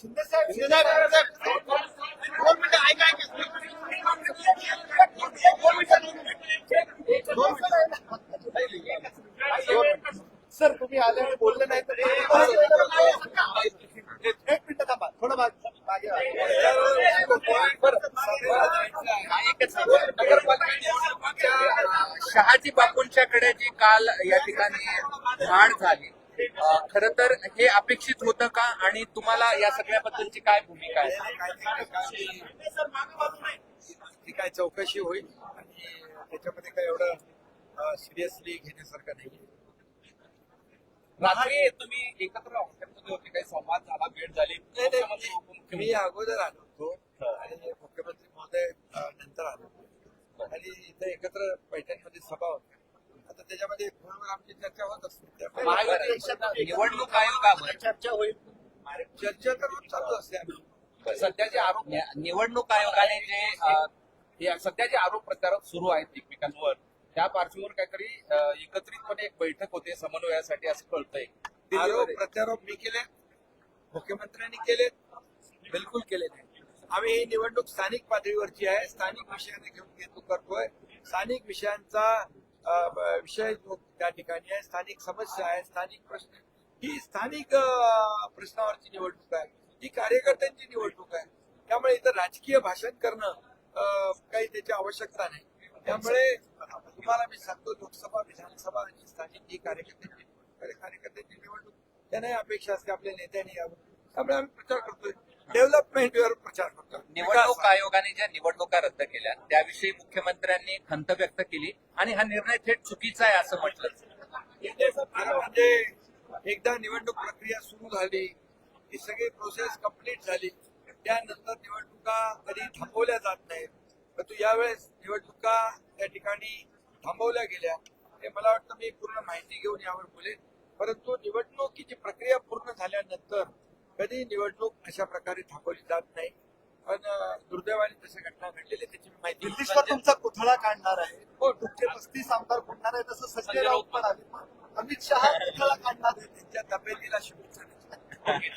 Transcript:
शिंदे साहेब शिंदे साहेब दोन मिनिटं ऐका ऐका. दोन मिनिटं दोन मिनिटं. सर तुम्ही आले आणि बोलले नाही तर एक मिनिट थांबा थोडं मागे मागे शहाजी बापूंच्याकडे जी काल या ठिकाणी धाड झाली खर तर हे अपेक्षित होतं का? आणि तुम्हाला या सगळ्याबद्दलची काय भूमिका आहे? ती काय चौकशी होईल आणि त्याच्यामध्ये काय एवढं सिरियसली घेण्यासारखं नाही. रात्री तुम्ही एकत्र होते काही संवाद झाला भेट झाली? मी अगोदर आलो होतो आणि मुख्यमंत्री महोदय नंतर आलो होतो. आणि इथं एकत्र पैठणमध्ये सभा होती आता त्याच्यामध्ये फोनवर आमची चर्चा होत असते. निवडणूक आयोगावर चर्चा होईल. चर्चा तर चालू असते सध्याचे आरोप निवडणूक आयोगाने जे हे सध्याचे आरोप प्रत्यारोप सुरू आहेत एकमेकांवर त्या पार्श्वभूमीवर काहीतरी एकत्रितपणे एक बैठक होते समन्वयासाठी असं कळतंय. आरोप. प्रत्यारोप मी केले मुख्यमंत्र्यांनी केले बिलकुल केले नाही. आम्ही ही निवडणूक स्थानिक पातळीवरची आहे. स्थानिक विषयाने घेऊन घेतो करतोय. स्थानिक विषयांचा विषय जो त्या ठिकाणी आहे स्थानिक समस्या आहे स्थानिक प्रश्न ही स्थानिक प्रश्नावरची निवडणूक आहे. ही कार्यकर्त्यांची निवडणूक आहे. त्यामुळे इथं राजकीय भाषण करणं काही त्याची आवश्यकता नाही. त्यामुळे तुम्हाला मी सांगतो लोकसभा विधानसभा आणि स्थानिक ही कार्यकर्त्यांची कार्यकर्त्यांची निवडणूक त्यांनाही अपेक्षा असते आपल्या नेत्यांनी यावं. त्यामुळे आम्ही प्रचार करतोय. डेव्हलपमेंटवर प्रचार करतोय निवडणूक आयोगाने ज्या निवडणुका रद्द केल्या त्याविषयी मुख्यमंत्र्यांनी खंत व्यक्त केली आणि हा निर्णय थेट चुकीचा आहे असं म्हटलं. म्हणजे एकदा निवडणूक प्रक्रिया सुरू झाली ही सगळी प्रोसेस कंप्लीट झाली. त्यानंतर निवडणुका कधी थांबवल्या जात नाहीत. परंतु यावेळेस निवडणुका त्या ठिकाणी थांबवल्या गेल्या. हे मला वाटतं मी पूर्ण माहिती घेऊन यावर बोलेन. परंतु निवडणुकीची प्रक्रिया पूर्ण झाल्यानंतर कधी निवडणूक अशा प्रकारे थांबवली जात नाही. पण दुर्दैवाने तशा घटना घडलेल्या त्याची मी माहिती दिल्लीश्वर तुमचा पुतळा काढणार आहे. हो. तुमचे पस्तीस आमदार फुटणार आहे तसं संजय राऊत पण आले अमित शहा पुतळा काढणार आहे त्यांच्या तब्येतीला शुभेच्छा थँक्यू